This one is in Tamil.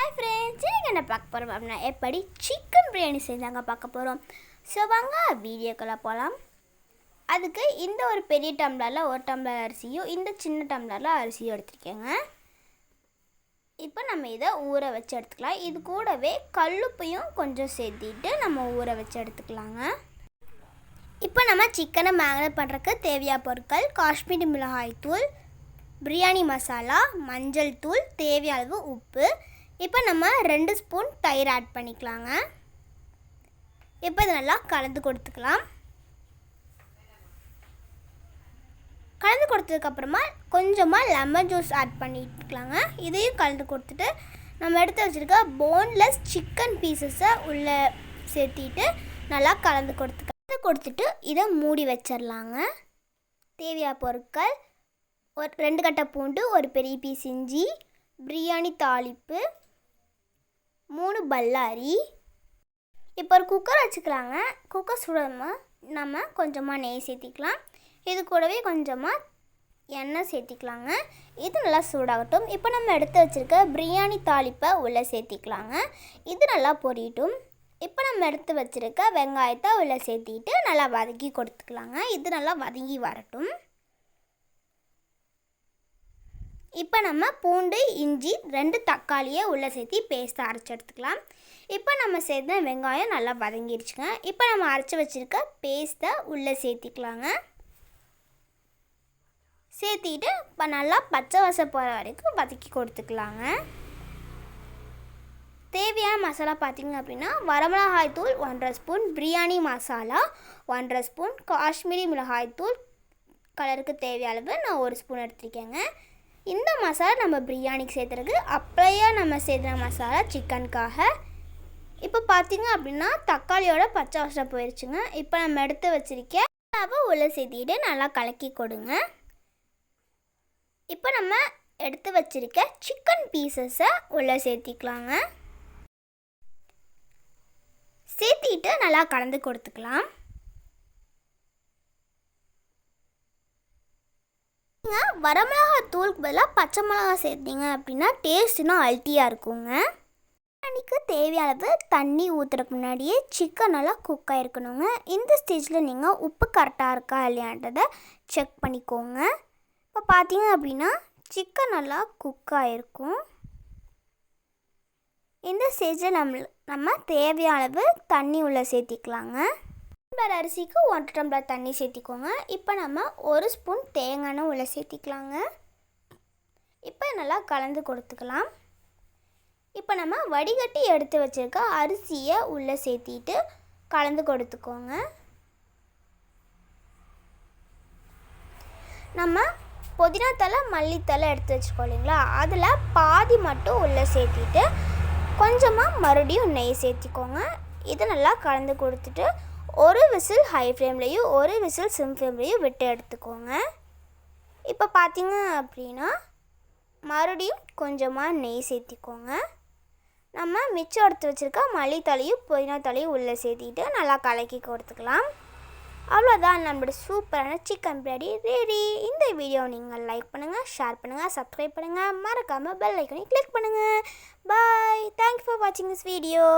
ஹாய் ஃப்ரெண்ட்ஸ் இன்றைக்கி என்ன பார்க்க போகிறோம் அப்படின்னா எப்படி சிக்கன் பிரியாணி செஞ்சாங்க பார்க்க போகிறோம் ஸோ வாங்க வீடியோக்குள்ளே போகலாம் அதுக்கு இந்த ஒரு பெரிய டம்ளரில் ஒரு டம்ளர் அரிசியும் இந்த சின்ன டம்ளரில் அரிசியும் எடுத்துருக்கேங்க. இப்போ நம்ம இதை ஊற வச்சு எடுத்துக்கலாம். இது கூடவே கல்லுப்பையும் கொஞ்சம் சேர்த்திட்டு நம்ம ஊற வச்சு எடுத்துக்கலாங்க. இப்போ நம்ம சிக்கனை மேக்னேட் பண்ணுறதுக்கு தேவையான பொருட்கள் காஷ்மீரி மிளகாய் தூள் பிரியாணி மசாலா மஞ்சள் தூள் தேவையளவு அளவு உப்பு இப்போ நம்ம ரெண்டு ஸ்பூன் தயிர் ஆட் பண்ணிக்கலாங்க. இப்போ இது நல்லா கலந்து கொடுத்துக்கலாம். கலந்து கொடுத்ததுக்கப்புறமா கொஞ்சமாக லெமன் ஜூஸ் ஆட் பண்ணிக்கலாங்க. இதையும் கலந்து கொடுத்துட்டு நம்ம எடுத்து வச்சுருக்க போன்லெஸ் சிக்கன் பீசஸை உள்ளே சேர்த்திட்டு நல்லா கலந்து கொடுத்து கலந்து கொடுத்துட்டு இதை மூடி வச்சிடலாங்க தேவையான பொருட்கள் ஒரு ரெண்டு கட்டை பூண்டு ஒரு பெரிய பீஸ் இஞ்சி பிரியாணி தாளிப்பு மூணு பல்லாரி. இப்போ ஒரு குக்கர் வச்சுக்கலாங்க. குக்கர் சுடாமல் நம்ம கொஞ்சமாக நெய் சேர்த்திக்கலாம். இது கூடவே கொஞ்சமாக எண்ணெய் சேர்த்திக்கலாங்க. இது நல்லா சூடாகட்டும். இப்போ நம்ம எடுத்து வச்சுருக்க பிரியாணி தாளிப்பை உள்ளே சேர்த்திக்கலாங்க. இது நல்லா பொரியட்டும். இப்போ நம்ம எடுத்து வச்சுருக்க வெங்காயத்தை உள்ளே சேர்த்திட்டு நல்லா வதக்கி கொடுத்துக்கலாங்க. இது நல்லா வதங்கி வரட்டும். இப்போ நம்ம பூண்டு இஞ்சி ரெண்டு தக்காளியை உள்ளே சேர்த்தி பேஸ்ட்டை அரைச்சி எடுத்துக்கலாம். இப்போ நம்ம சேர்த்த வெங்காயம் நல்லா வதங்கிடுச்சுங்க இப்போ நம்ம அரைச்சி வச்சுருக்க பேஸ்ட்டை உள்ளே சேர்த்திக்கலாங்க. சேர்த்திட்டு இப்போ நல்லா பச்சை வாசம் போகிற வரைக்கும் வதக்கி கொடுத்துக்கலாங்க. தேவையான மசாலா பார்த்திங்க அப்படின்னா வரமிளகாய் தூள் ஒன்றரை ஸ்பூன் பிரியாணி மசாலா ஒன்றரை ஸ்பூன் காஷ்மீரி மிளகாய் தூள். கலருக்கு தேவையான அளவு நான் ஒரு ஸ்பூன் எடுத்திருக்கேங்க. இந்த மசாலா நம்ம பிரியாணிக்கு சேர்த்துறது. அப்படியே நம்ம சேர்த்துற மசாலா சிக்கனுக்காக இப்போ பார்த்தீங்க அப்படின்னா தக்காளியோட பச்சை வாசம் போயிடுச்சுங்க இப்போ நம்ம எடுத்து வச்சுருக்க ரவை உள்ள சேர்த்திட்டு நல்லா கலக்கி கொடுங்க. இப்போ நம்ம எடுத்து வச்சிருக்க சிக்கன் பீசஸை உள்ளே சேர்த்திக்கலாங்க. சேர்த்திட்டு நல்லா கலந்து கொடுத்துக்கலாம். நீங்கள் வரமிளகா தூளுக்கு பதிலாக பச்சை மிளகா சேர்த்தீங்க அப்படின்னா டேஸ்ட் இன்னும் அல்ட்டியாக இருக்குங்க. பிரியாணிக்கு தேவையளவு தண்ணி ஊற்றுறதுக்கு முன்னாடியே சிக்கன் நல்லா குக் ஆகிருக்கணுங்க இந்த ஸ்டேஜில் நீங்கள் உப்பு கரெக்டாக இருக்கா இல்லையான்றதை செக் பண்ணிக்கோங்க. இப்போ பார்த்தீங்க அப்படின்னா சிக்கன் நல்லா குக் ஆகிருக்கும் இந்த ஸ்டேஜில் நம்ம நம்ம தேவையான தண்ணி உள்ளே சேர்த்திக்கலாங்க. டம்ளர் அரிசிக்கு ஒன்றரை டம்ளர் தண்ணி சேர்த்திக்கோங்க. இப்போ நம்ம ஒரு ஸ்பூன் தேங்காய் எண்ணெய் உள்ளே சேர்த்திக்கலாங்க. இப்போ நல்லா கலந்து கொடுத்துக்கலாம். இப்போ நம்ம வடிகட்டி எடுத்து வச்சுருக்க அரிசியை உள்ளே சேர்த்திட்டு கலந்து கொடுத்துக்கோங்க. நம்ம புதினா தலை மல்லித்தலை எடுத்து வச்சுக்கோ இல்லைங்களா? அதில் பாதி மட்டும் உள்ளே சேர்த்திட்டு கொஞ்சமாக மறுபடியும் நெய் சேர்த்திக்கோங்க. இதை நல்லா கலந்து கொடுத்துட்டு ஒரு விசில் ஹை ஃப்ளேம்லேயும் ஒரு விசில் சிம் ஃப்ளேம்லேயும் விட்டு எடுத்துக்கோங்க. இப்போ பார்த்தீங்க அப்படின்னா மறுபடியும் கொஞ்சமாக நெய் சேர்த்திக்கோங்க. நம்ம மிச்சம் எடுத்து வச்சுருக்க மல்லித்தலையும் புதினா தலையும் உள்ளே சேர்த்திட்டு நல்லா கலக்கி கொடுத்துக்கலாம். அவ்வளோதான் நம்மளோட சூப்பரான சிக்கன் பிரியாணி ரெடி இந்த வீடியோ நீங்கள் லைக் பண்ணுங்கள் ஷேர் பண்ணுங்கள் சப்ஸ்கிரைப் பண்ணுங்கள் மறக்காமல் பெல் ஐக்கனை கிளிக் பண்ணுங்கள் பாய் தேங்க்யூ ஃபார் வாட்சிங் திஸ் வீடியோ